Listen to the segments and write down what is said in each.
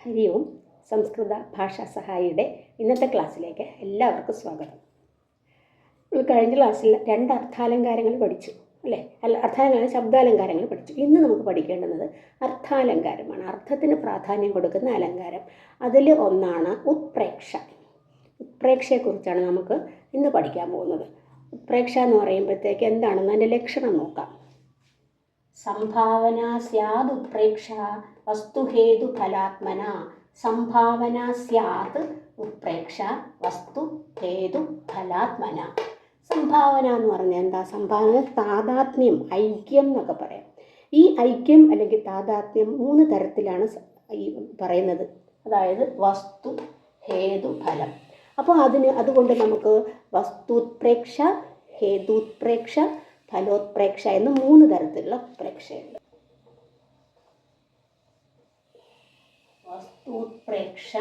ഹരി ഓം. സംസ്കൃത ഭാഷാ സഹായിയുടെ ഇന്നത്തെ ക്ലാസ്സിലേക്ക് എല്ലാവർക്കും സ്വാഗതം. നമ്മൾ കഴിഞ്ഞ ക്ലാസ്സിൽ രണ്ട് അർത്ഥാലങ്കാരങ്ങൾ പഠിച്ചു അല്ലേ? അല്ല അർത്ഥാലങ്കാരം ശബ്ദാലങ്കാരങ്ങൾ പഠിച്ചു. ഇന്ന് നമുക്ക് പഠിക്കേണ്ടുന്നത് അർത്ഥാലങ്കാരമാണ്. അർത്ഥത്തിന് പ്രാധാന്യം കൊടുക്കുന്ന അലങ്കാരം. അതിൽ ഒന്നാണ് ഉത്പ്രേക്ഷ. ഉത്പ്രേക്ഷയെക്കുറിച്ചാണ് നമുക്ക് ഇന്ന് പഠിക്കാൻ പോകുന്നത്. ഉത്പ്രേക്ഷ എന്ന് പറയുമ്പോഴത്തേക്ക് എന്താണെന്ന് അതിന്റെ ലക്ഷണം നോക്കാം. സംഭാവന സ്യാദ് ഉത്പ്രേക്ഷ വസ്തുഹേതു ഫലാത്മന. സംഭാവന സ്യാത് ഉപ്രേക്ഷ വസ്തു ഹേതു ഫലാത്മന. സംഭാവന എന്ന് പറഞ്ഞാൽ എന്താ? സംഭാവന താതാത്മ്യം ഐക്യം എന്നൊക്കെ പറയാം. ഈ ഐക്യം അല്ലെങ്കിൽ താതാത്മ്യം മൂന്ന് തരത്തിലാണ് ഈ പറയുന്നത്. അതായത് വസ്തു ഹേതു ഫലം. അപ്പോൾ അതിന് അതുകൊണ്ട് നമുക്ക് വസ്തുത്പ്രേക്ഷ ഹേതുത്പ്രേക്ഷ ഫലോത്പ്രേക്ഷ എന്ന് മൂന്ന് തരത്തിലുള്ള പ്രേക്ഷയുണ്ട്. വസ്തുത്പ്രേക്ഷ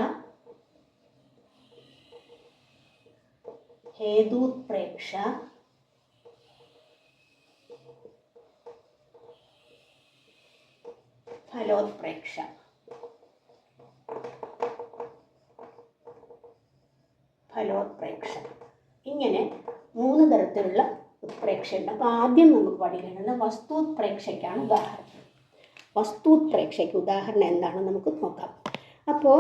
ഹേതുത്പ്രേക്ഷ ഫലോത്പ്രേക്ഷ. ഫലോത്പ്രേക്ഷ. ഇങ്ങനെ മൂന്ന് തരത്തിലുള്ള ഉത്പ്രേക്ഷയുണ്ട് അപ്പോൾ ആദ്യം നമുക്ക് പഠിക്കേണ്ടത് വസ്തുപ്രേക്ഷയ്ക്കാണ് ഉദാഹരണം. വസ്തുപ്രേക്ഷയ്ക്ക് ഉദാഹരണം എന്താണ് നമുക്ക് നോക്കാം. അപ്പോൾ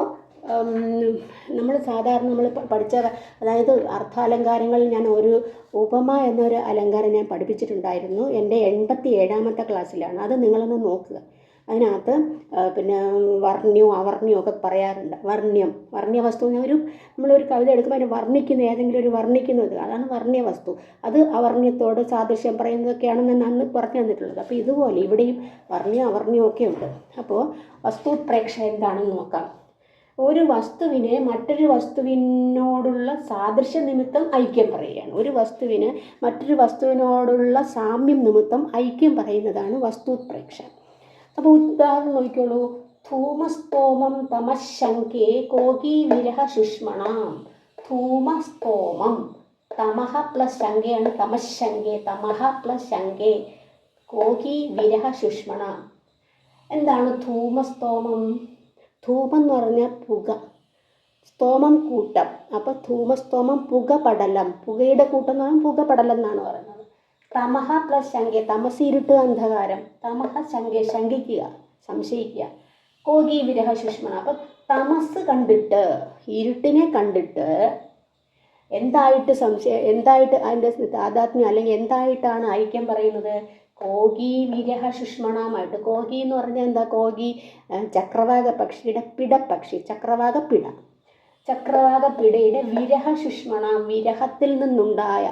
നമ്മൾ സാധാരണ നമ്മൾ പഠിച്ച അതായത് അർത്ഥാലങ്കാരങ്ങളിൽ ഞാൻ ഒരു ഉപമ എന്നൊരു അലങ്കാരം ഞാൻ പഠിപ്പിച്ചിട്ടുണ്ടായിരുന്നു. എന്റെ എൺപത്തി ഏഴാമത്തെ ക്ലാസ്സിലാണ്. അത് നിങ്ങളൊന്ന് നോക്കുക. അതിനകത്ത് പിന്നെ വർണ്യവും അവർണ്യവും ഒക്കെ പറയാറുണ്ട്. വർണ്യം വർണ്യ വസ്തു എന്ന് ഒരു നമ്മളൊരു കവിത എടുക്കുമ്പോൾ അതിനെ വർണിക്കുന്ന ഏതെങ്കിലും ഒരു വർണിക്കുന്നത് അതാണ് വർണ്യ വസ്തു അത് അവർണ്യത്തോട് സാദൃശ്യം പറയുന്നതൊക്കെയാണെന്ന് അന്ന് പറഞ്ഞു തന്നിട്ടുള്ളത്. അപ്പോൾ ഇതുപോലെ ഇവിടെയും വർണ്യം അവർണ്യവും ഒക്കെ ഉണ്ട്. അപ്പോൾ വസ്തു പ്രേക്ഷ എന്താണെന്ന് നോക്കാം. ഒരു വസ്തുവിനെ മറ്റൊരു വസ്തുവിനോടുള്ള സാദൃശ്യ നിമിത്തം ഐക്യം പറയുകയാണ്. ഒരു വസ്തുവിന് മറ്റൊരു വസ്തുവിനോടുള്ള സാമ്യം നിമിത്തം ഐക്യം പറയുന്നതാണ് വസ്തുപ്രേക്ഷ. അപ്പോൾ ഉദാഹരണം നോക്കിക്കോളൂ. ധൂമസ്തോമം തമശങ്കേ കോകി വിരഹ ശുഷ്മണാം. ധൂമസ്തോമം തമഹ പ്ലസ് ശങ്കയാണ് തമശങ്കേ തമഹ പ്ലസ് ശങ്കേ കോകി വിരഹ ശുഷ്മണ. എന്താണ് ധൂമസ്തോമം? ധൂമം എന്ന് പറഞ്ഞാൽ പുക. സ്തോമം കൂട്ടം. അപ്പോൾ ധൂമസ്തോമം പുക പടലം പുകയുടെ കൂട്ടം എന്ന് പറഞ്ഞാൽ പുക പടലം എന്നാണ് പറയുന്നത്. തമഹ പ്ലസ് ശങ്ക തമസ് ഇരുട്ട് അന്ധകാരം. തമഹ ശങ്ക ശങ്കിക്കുക സംശയിക്കുക. കോകി വിരഹ ശുഷ്മണ അപ്പം തമസ് കണ്ടിട്ട് ഇരുട്ടിനെ കണ്ടിട്ട് എന്തായിട്ട് സംശയം എന്തായിട്ട് അതിന്റെ താതാത്മ്യം അല്ലെങ്കിൽ എന്തായിട്ടാണ് ഐക്യം പറയുന്നത്? കോകി വിരഹ ശുഷ്മണമായിട്ട്. കോകി എന്ന് പറഞ്ഞാൽ എന്താ? കോകി ചക്രവാക പക്ഷിയുടെ പിടപ്പക്ഷി. ചക്രവാക പിട. ചക്രവാക പിടയുടെ വിരഹ ശുഷ്മണ വിരഹത്തിൽ നിന്നുണ്ടായ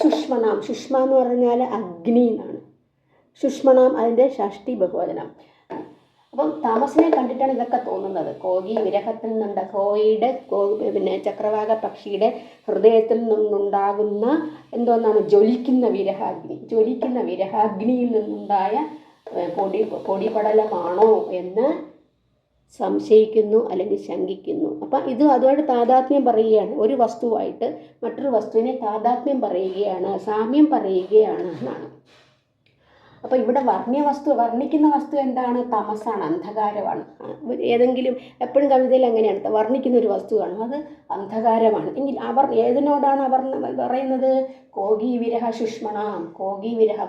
ശുഷ്മണാം ശുഷ്മ എന്ന് പറഞ്ഞാൽ അഗ്നി എന്നാണ്. ശുഷ്മണാം അതിന്റെ ഷഷ്ടി ബഹുവചനം. അപ്പം താമസിനെ കണ്ടിട്ടാണ് ഇതൊക്കെ തോന്നുന്നത്. കോകി വിരഹത്തിൽ നിന്നുണ്ട കോയിയുടെ പിന്നെ ചക്രവാക പക്ഷിയുടെ ഹൃദയത്തിൽ നിന്നുണ്ടാകുന്ന എന്തോന്നാണ്? ജ്വലിക്കുന്ന വിരഹാഗ്നി. ജ്വലിക്കുന്ന വിരഹാഗ്നിയിൽ നിന്നുണ്ടായ പൊടി പൊടിപടലമാണോ എന്ന് സംശയിക്കുന്നു അല്ലെങ്കിൽ ശങ്കിക്കുന്നു. അപ്പം ഇത് അതുമായിട്ട് താതാത്മ്യം പറയുകയാണ്. ഒരു വസ്തുവായിട്ട് മറ്റൊരു വസ്തുവിനെ താതാത്മ്യം പറയുകയാണ് സാമ്യം പറയുകയാണ് എന്നാണ്. അപ്പോൾ ഇവിടെ വർണ്യ വസ്തു വർണിക്കുന്ന വസ്തു എന്താണ്? തമസാണ് അന്ധകാരമാണ്. ഏതെങ്കിലും എപ്പോഴും കവിതയിൽ അങ്ങനെയാണ് വർണിക്കുന്ന ഒരു വസ്തു കാണും അത് അന്ധകാരമാണ്. എങ്കിൽ അവർ ഏതിനോടാണ് അവർ പറയുന്നത്? കോകി വിരഹ ശുഷ്മണാം. കോകി വിരഹ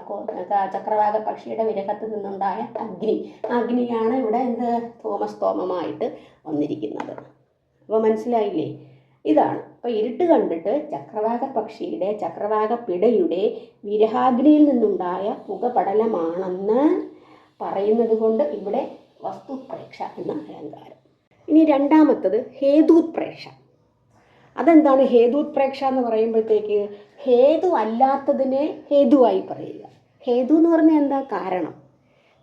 ചക്രവാക പക്ഷിയുടെ വിരഹത്തിൽ നിന്നുണ്ടായ അഗ്നി. അഗ്നിയാണ് ഇവിടെ എന്ത്? തോമസ് തോമമായിട്ട് വന്നിരിക്കുന്നത്. അപ്പോൾ മനസ്സിലായില്ലേ? ഇതാണ്. അപ്പോൾ ഇരുട്ട് കണ്ടിട്ട് ചക്രവാക പക്ഷിയുടെ ചക്രവാക പിടയുടെ വിരഹാഗ്നിയിൽ നിന്നുണ്ടായ പുകപടലമാണെന്ന് പറയുന്നത് കൊണ്ട് ഇവിടെ വസ്തുപ്രേക്ഷ എന്ന അലങ്കാരം. ഇനി രണ്ടാമത്തത് ഹേതുപ്രേക്ഷ. അതെന്താണ് ഹേതുപ്രേക്ഷ എന്ന് പറയുമ്പോഴത്തേക്ക്? ഹേതു അല്ലാത്തതിനെ ഹേതുവായി പറയുക. ഹേതു എന്ന് പറഞ്ഞാൽ എന്താ? കാരണം.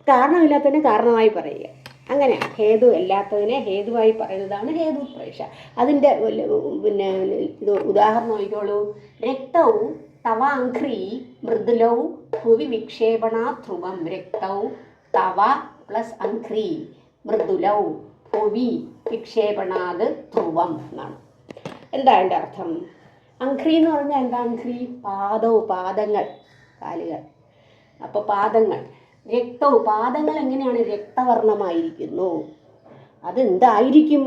കാരണമില്ലാത്തതിനെ കാരണമായി പറയുക. അങ്ങനെയാണ്. ഹേതു അല്ലാത്തതിനെ ഹേതുവായി പറയുന്നതാണ് ഹേതു പ്രേക്ഷ. അതിന്റെ പിന്നെ ഇത് ഉദാഹരണം നോക്കിക്കോളൂ. രക്തവും തവാഘ്രി മൃദുലവും ഭൂവി വിക്ഷേപണാധ്രുവം രക്തവും തവ പ്ലസ് അഘ്രി മൃദുലവും ഭൂവി വിക്ഷേപണാത് ധ്രുവം എന്നാണ്. എന്താ അതിന്റെ അർത്ഥം? അഘ്രി എന്ന് പറഞ്ഞാൽ എന്താ അഘ്രി? പാദവും പാദങ്ങൾ കാലുകൾ. അപ്പോൾ പാദങ്ങൾ. രക്തവും പാദങ്ങൾ എങ്ങനെയാണ് രക്തവർണമായിരിക്കുന്നു? അതെന്തായിരിക്കും?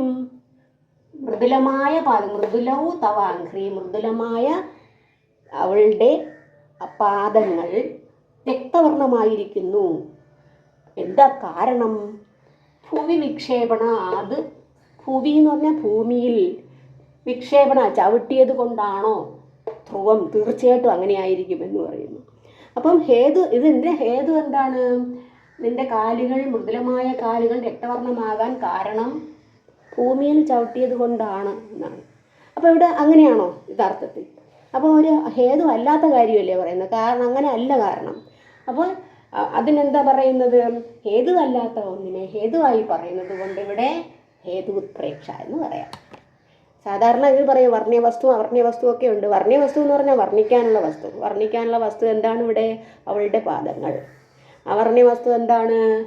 മൃദുലമായ പാദം മൃദുലവും തവാംഘ്രി മൃദുലമായ അവളുടെ പാദങ്ങൾ രക്തവർണമായിരിക്കുന്നു എന്താ കാരണം? ഭൂമി വിക്ഷേപണ അത് ഭൂമി എന്ന് പറഞ്ഞാൽ ഭൂമിയിൽ വിക്ഷേപണ ചവിട്ടിയത് കൊണ്ടാണോ? ധ്രുവം തീർച്ചയായിട്ടും അങ്ങനെയായിരിക്കും എന്ന് പറയുന്നു. അപ്പം ഹേതു ഇതിന്റെ ഹേതു എന്താണ്? നിന്റെ കാലുകൾ മൃദുലമായ കാലുകൾ രക്തവർണമാകാൻ കാരണം ഭൂമിയിൽ ചവിട്ടിയത് കൊണ്ടാണ് എന്നാണ്. അപ്പോൾ ഇവിടെ അങ്ങനെയാണോ യഥാർത്ഥത്തിൽ അപ്പോൾ ഒരു ഹേതു അല്ലാത്ത കാര്യമല്ലേ പറയുന്നത്? കാരണം അങ്ങനെ അല്ല കാരണം. അപ്പോൾ അതിനെന്താ പറയുന്നത്? ഹേതു അല്ലാത്ത ഒന്നിനെ ഹേതുവായി പറയുന്നത് കൊണ്ട് ഇവിടെ ഹേതു ഉത്പ്രേക്ഷ എന്ന് പറയാം. സാധാരണ ഇത് പറയും വർണീയ വസ്തു അവർണീയ വസ്തു ഒക്കെ ഉണ്ട്. വർണീയ വസ്തു എന്ന് പറഞ്ഞാൽ വർണിക്കാനുള്ള വസ്തു. വർണിക്കാനുള്ള വസ്തു എന്താണ് ഇവിടെ അവളുടെ പാദങ്ങൾ? അവർണീയ വസ്തു എന്താണ്?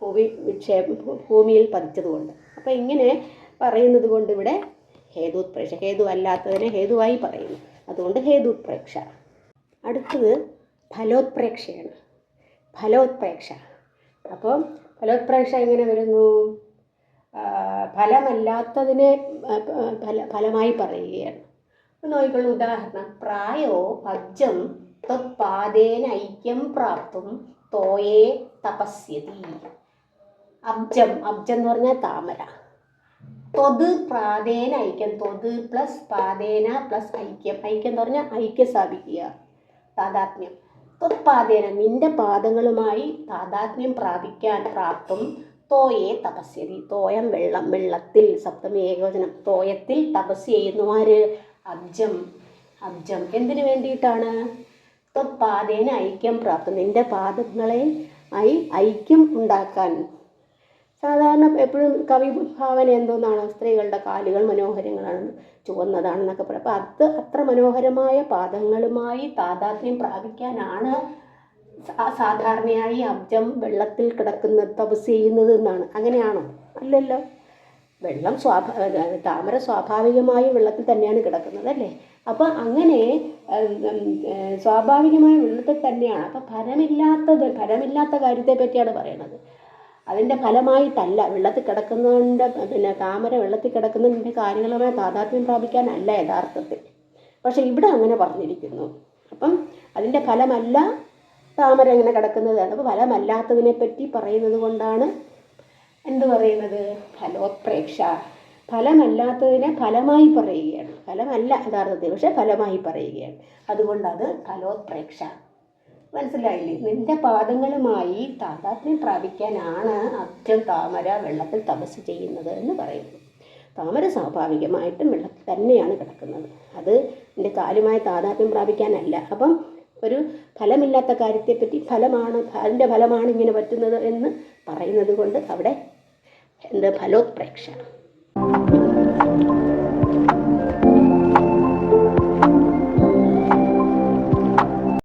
ഭൂമി വിക്ഷേപ ഭൂമിയിൽ പതിച്ചതുകൊണ്ട്. അപ്പോൾ ഇങ്ങനെ പറയുന്നത് കൊണ്ട് ഇവിടെ ഹേതുത്പ്രേക്ഷ. ഹേതു അല്ലാത്തതിനെ ഹേതുവായി പറയുന്നു. അതുകൊണ്ട് ഹേതുത്പ്രേക്ഷ. അടുത്തത് ഫലോത്പ്രേക്ഷയാണ്. ഫലോത്പ്രേക്ഷ. അപ്പോൾ ഫലോത്പ്രേക്ഷ എങ്ങനെ വരുന്നു? ഫലമല്ലാത്തതിനെ ഫല ഫലമായി പറയുകയാണ്. നോക്കിക്കൊള്ളു ഉദാഹരണം പ്രായോ അബ്ജം ത്വത്പാദേന ഐക്യം പ്രാപ്തും തോയെ തപസ്യതി. അബ്ജം അബ്ജം എന്ന് പറഞ്ഞാൽ താമര. ത്വത് പ്രാതേന ഐക്യം ത്വത് പ്ലസ് പാതേന പ്ലസ് ഐക്യം. ഐക്യം എന്ന് പറഞ്ഞാൽ ഐക്യം സ്ഥാപിക്കുക താതാത്മ്യം. തൊത്പാതേന നിന്റെ പാദങ്ങളുമായി താതാത്മ്യം പ്രാപിക്കാൻ പ്രാപ്തും തോയെ തപസ്യതി തോയം വെള്ളം വെള്ളത്തിൽ സപ്തമി ഏകവചനം തോയത്തിൽ തപസ് ചെയ്യുന്നവര് അബ്ജം. അബ്ജം എന്തിനു വേണ്ടിയിട്ടാണ്? പാതേന ഐക്യം പ്രാപ്തം. നിന്റെ പാദങ്ങളെ ആയി ഐക്യം ഉണ്ടാക്കാൻ. സാധാരണ എപ്പോഴും കവി ഭാവന എന്തോന്നാണ്? സ്ത്രീകളുടെ കാലുകൾ മനോഹരങ്ങളാണ് ചുവന്നതാണെന്നൊക്കെ പറയും. അപ്പം അത് അത്ര മനോഹരമായ പാദങ്ങളുമായി താതാത്മ്യം പ്രാപിക്കാനാണ് സാധാരണയായി അബ്ജം വെള്ളത്തിൽ കിടക്കുന്ന തപസ് ചെയ്യുന്നത് എന്നാണ്. അങ്ങനെയാണോ? അല്ലല്ലോ. വെള്ളം സ്വാഭാ താമര സ്വാഭാവികമായും വെള്ളത്തിൽ തന്നെയാണ് കിടക്കുന്നത് അല്ലേ? അപ്പോൾ അങ്ങനെ സ്വാഭാവികമായ വെള്ളത്തിൽ തന്നെയാണ്. അപ്പോൾ ഫലമില്ലാത്തത് ഫലമില്ലാത്ത കാര്യത്തെ പറ്റിയാണ് പറയണത്. അതിന്റെ ഫലമായിട്ടല്ല വെള്ളത്തിൽ കിടക്കുന്നതിന്റെ പിന്നെ താമര വെള്ളത്തിൽ കിടക്കുന്നതിന്റെ കാര്യങ്ങളുമായി താതാത്മ്യം പ്രാപിക്കാനല്ല യഥാർത്ഥത്തിൽ. പക്ഷേ ഇവിടെ അങ്ങനെ പറഞ്ഞിരിക്കുന്നു. അപ്പം അതിന്റെ ഫലമല്ല താമര ഇങ്ങനെ കിടക്കുന്നതാണ് അപ്പോൾ ഫലമല്ലാത്തതിനെ പറ്റി പറയുന്നത് കൊണ്ടാണ് എന്ത് പറയുന്നത്? ഫലോപ്രേക്ഷ. ഫലമല്ലാത്തതിനെ ഫലമായി പറയുകയാണ്. ഫലമല്ല യഥാർത്ഥത്തിൽ പക്ഷെ ഫലമായി പറയുകയാണ്. അതുകൊണ്ട് അത് ഫലോപ്രേക്ഷ. മനസ്സിലായില്ലേ? നിന്റെ പാദങ്ങളുമായി താതാത്മ്യം പ്രാപിക്കാനാണ് അച്ഛൻ താമര വെള്ളത്തിൽ തപസ് ചെയ്യുന്നത് എന്ന് പറയുന്നു. താമര സ്വാഭാവികമായിട്ടും വെള്ളത്തിൽ തന്നെയാണ് കിടക്കുന്നത്. അത് നിന്റെ കാലുമായി താതാത്മ്യം പ്രാപിക്കാനല്ല. അപ്പം ഒരു ഫലമില്ലാത്ത കാര്യത്തെപ്പറ്റി ഫലമാണ് അതിന്റെ ഫലമാണ് ഇങ്ങനെ പറ്റുന്നത് എന്ന് പറയുന്നത് കൊണ്ട് അവിടെ എന്ത് ഫലോത്പ്രേക്ഷ